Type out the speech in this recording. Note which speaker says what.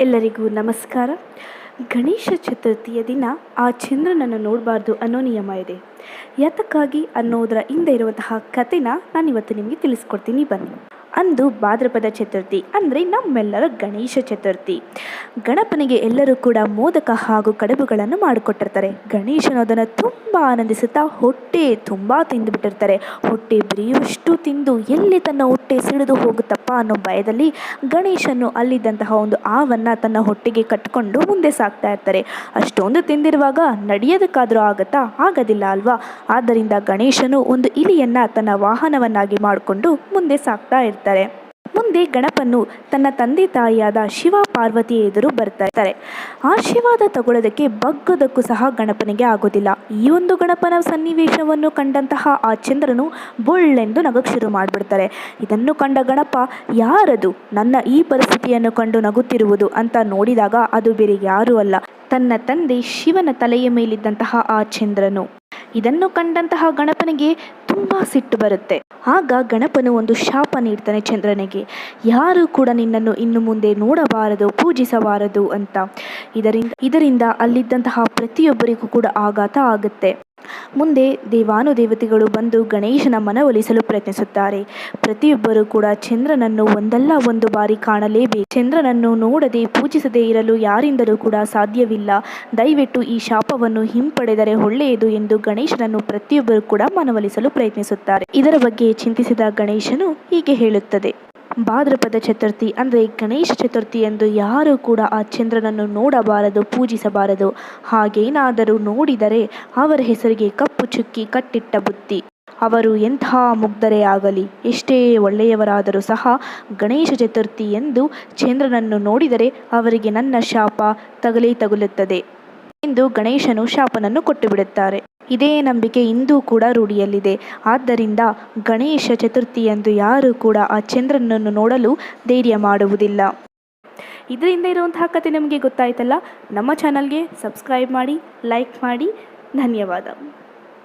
Speaker 1: ಎಲ್ಲರಿಗೂ ನಮಸ್ಕಾರ. ಗಣೇಶ ಚತುರ್ಥಿಯ ದಿನ ಆ ಚಂದ್ರನನ್ನು ನೋಡಬಾರ್ದು ಅನ್ನೋ ನಿಯಮ ಇದೆ. ಯಾತಕ್ಕಾಗಿ ಅನ್ನೋದರ ಹಿಂದೆ ಇರುವಂತಹ ಕಥೆನ ನಾನು ಇವತ್ತು ನಿಮಗೆ ತಿಳಿಸ್ಕೊಡ್ತೀನಿ. ಬನ್ನಿ. ಅಂದು ಭಾದ್ರಪದ ಚತುರ್ಥಿ, ಅಂದರೆ ನಮ್ಮೆಲ್ಲರ ಗಣೇಶ ಚತುರ್ಥಿ. ಗಣಪನಿಗೆ ಎಲ್ಲರೂ ಕೂಡ ಮೋದಕ ಹಾಗೂ ಕಡುಬುಗಳನ್ನು ಮಾಡಿಕೊಟ್ಟಿರ್ತಾರೆ. ಗಣೇಶನು ಅದನ್ನು ತುಂಬ ಆನಂದಿಸುತ್ತಾ ಹೊಟ್ಟೆ ತುಂಬ ತಿಂದುಬಿಟ್ಟಿರ್ತಾರೆ. ಹೊಟ್ಟೆ ಬರೆಯುವಷ್ಟು ತಿಂದು ಎಲ್ಲಿ ತನ್ನ ಹೊಟ್ಟೆ ಸಿಡಿದು ಹೋಗುತ್ತಪ್ಪ ಅನ್ನೋ ಭಯದಲ್ಲಿ ಗಣೇಶನು ಅಲ್ಲಿದ್ದಂತಹ ಒಂದು ಆವನ್ನು ತನ್ನ ಹೊಟ್ಟೆಗೆ ಕಟ್ಟಿಕೊಂಡು ಮುಂದೆ ಸಾಕ್ತಾ ಇರ್ತಾರೆ. ಅಷ್ಟೊಂದು ತಿಂದಿರುವಾಗ ನಡೆಯೋದಕ್ಕಾದರೂ ಆಗುತ್ತಾ? ಆಗೋದಿಲ್ಲ ಅಲ್ವಾ? ಆದ್ದರಿಂದ ಗಣೇಶನು ಒಂದು ಇಲಿಯನ್ನು ತನ್ನ ವಾಹನವನ್ನಾಗಿ ಮಾಡಿಕೊಂಡು ಮುಂದೆ ಸಾಕ್ತಾ ಇರ್ತಾರೆ ಮುಂದೆ ಗಣಪನ್ನು ತನ್ನ ತಂದೆ ತಾಯಿಯಾದ ಶಿವ ಪಾರ್ವತಿ ಎದುರು ಬರ್ತಾ ಇರ್ತಾರೆ ಆಶೀರ್ವಾದ ತಗೊಳ್ಳೋದಕ್ಕೆ ಬಗ್ಗದಕ್ಕೂ ಸಹ ಗಣಪನಿಗೆ ಆಗೋದಿಲ್ಲ. ಈ ಒಂದು ಗಣಪನ ಸನ್ನಿವೇಶವನ್ನು ಕಂಡಂತಹ ಆ ಚಂದ್ರನು ಬೊಳ್ಳೆಂದು ನಗಕ್ಕೆ ಶುರು ಮಾಡಿಬಿಡ್ತಾರೆ. ಇದನ್ನು ಕಂಡ ಗಣಪ, ಯಾರದು? ನನ್ನ ಈ ಪರಿಸ್ಥಿತಿಯನ್ನು ಕಂಡು ನಗುತ್ತಿರುವುದು ಅಂತ ನೋಡಿದಾಗ ಅದು ಬೇರೆ ಯಾರೂ ಅಲ್ಲ. ತನ್ನ ತಂದೆ ಶಿವನ ತಲೆಯ ಮೇಲಿದ್ದಂತಹ ಆ ಚಂದ್ರನು. ಇದನ್ನು ಕಂಡಂತಹ ಗಣಪನಿಗೆ ತುಂಬ ಸಿಟ್ಟು ಬರುತ್ತೆ. ಆಗ ಗಣಪನು ಒಂದು ಶಾಪ ನೀಡ್ತಾನೆ ಚಂದ್ರನಿಗೆ. ಯಾರು ಕೂಡ ನಿನ್ನನ್ನು ಇನ್ನು ಮುಂದೆ ನೋಡಬಾರದು, ಪೂಜಿಸಬಾರದು ಅಂತ. ಇದರಿಂದ ಇದರಿಂದ ಅಲ್ಲಿದ್ದಂತಹ ಪ್ರತಿಯೊಬ್ಬರಿಗೂ ಕೂಡ ಆಘಾತ ಆಗುತ್ತೆ. ಮುಂದೆ ದೇವಾನುದೇವತೆಗಳು ಬಂದು ಗಣೇಶನ ಮನವೊಲಿಸಲು ಪ್ರಯತ್ನಿಸುತ್ತಾರೆ. ಪ್ರತಿಯೊಬ್ಬರೂ ಕೂಡ ಚಂದ್ರನನ್ನು ಒಂದಲ್ಲ ಒಂದು ಬಾರಿ ಕಾಣಲೇಬೇಕು. ಚಂದ್ರನನ್ನು ನೋಡದೆ ಪೂಜಿಸದೇ ಇರಲು ಯಾರಿಂದಲೂ ಕೂಡ ಸಾಧ್ಯವಿಲ್ಲ. ದಯವಿಟ್ಟು ಈ ಶಾಪವನ್ನು ಹಿಂಪಡೆದರೆ ಒಳ್ಳೆಯದು ಎಂದು ಗಣೇಶನನ್ನು ಪ್ರತಿಯೊಬ್ಬರೂ ಕೂಡ ಮನವೊಲಿಸಲು ಪ್ರಯತ್ನಿಸುತ್ತಾರೆ. ಇದರ ಬಗ್ಗೆ ಚಿಂತಿಸಿದ ಗಣೇಶನು ಹೀಗೆ ಹೇಳುತ್ತದೆ. ಭಾದ್ರಪದ ಚತುರ್ಥಿ ಅಂದರೆ ಗಣೇಶ ಚತುರ್ಥಿ ಎಂದು ಯಾರೂ ಕೂಡ ಆ ಚಂದ್ರನನ್ನು ನೋಡಬಾರದು, ಪೂಜಿಸಬಾರದು. ಹಾಗೇನಾದರೂ ನೋಡಿದರೆ ಅವರ ಹೆಸರಿಗೆ ಕಪ್ಪು ಚುಕ್ಕಿ ಕಟ್ಟಿಟ್ಟ ಬುತ್ತಿ. ಅವರು ಎಂಥ ಮುಗ್ಧರೇ ಆಗಲಿ. ಎಷ್ಟೇ ಒಳ್ಳೆಯವರಾದರೂ ಸಹ ಗಣೇಶ ಚತುರ್ಥಿ ಎಂದು ಚಂದ್ರನನ್ನು ನೋಡಿದರೆ ಅವರಿಗೆ ನನ್ನ ಶಾಪ ತಗಲೇ ತಗುಲುತ್ತದೆ. ಎಂದು ಗಣೇಶನು ಶಾಪನನ್ನು ಕೊಟ್ಟು ಬಿಡುತ್ತಾರೆ ಇದೇ ನಂಬಿಕೆ ಇಂದೂ ಕೂಡ ರೂಢಿಯಲ್ಲಿದೆ. ಆದ್ದರಿಂದ ಗಣೇಶ ಚತುರ್ಥಿಯಂದು ಯಾರೂ ಕೂಡ ಆ ಚಂದ್ರನನ್ನು ನೋಡಲು ಧೈರ್ಯ ಮಾಡುವುದಿಲ್ಲ. ಇದರಿಂದ ಇರುವಂತಹ ಕತೆ ನಮಗೆ ಗೊತ್ತಾಯ್ತಲ್ಲ? ನಮ್ಮ ಚಾನಲ್ಗೆ ಸಬ್ಸ್ಕ್ರೈಬ್ ಮಾಡಿ, ಲೈಕ್ ಮಾಡಿ. ಧನ್ಯವಾದ.